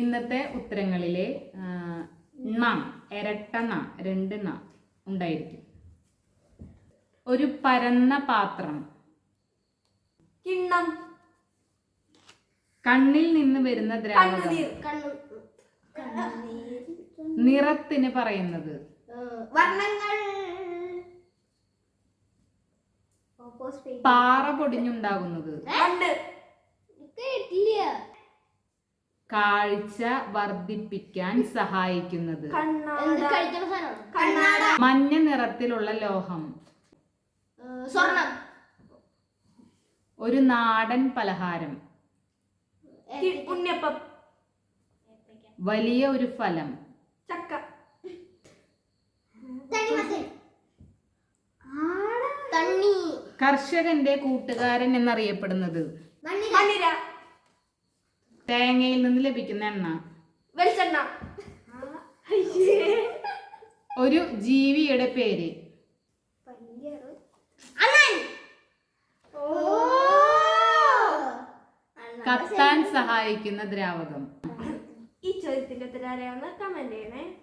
ഇന്നത്തെ ഉത്തരങ്ങളിൽ ന ണ ഇരട്ട ണ രണ്ട് ണ ഉണ്ടായിരിക്കും. ഒരു പരന്ന പാത്രം. കിണ്ണം. കണ്ണിൽ നിന്ന് വരുന്ന ദ്രാവകം. നിറത്തിന് പറയുന്നത്. വർണങ്ങൾ. പാറ പൊടിഞ്ഞുണ്ടാകുന്നത്. കാഴ്ച വർദ്ധിപ്പിക്കാൻ സഹായിക്കുന്നത്. എന്ത് കണ്ണാട കഴിക്കുന്ന സാധനമാണ്? കണ്ണാട. മഞ്ഞ നിറത്തിലുള്ള ലോഹം. സ്വർണം. ഒരു നാടൻ പലഹാരം. ഉണ്ണിയപ്പം. വലിയ ഒരു ഫലം. ചക്ക. തണ്ണി. കർഷകന്റെ കൂട്ടുകാരൻ എന്നറിയപ്പെടുന്നത്. മണ്ണിര. തേങ്ങയിൽ നിന്ന് ലഭിക്കുന്ന എണ്ണ. വെളിച്ചെണ്ണ. ഒരു ജീവിയുടെ പേര്. അണ്ണൻ. കത്താൻ സഹായിക്കുന്ന ദ്രാവകം. ഈ ചോദ്യത്തിന്റെ ഉത്തരം അറിയാവുന്ന കമന്റ് ചെയ്യണേ.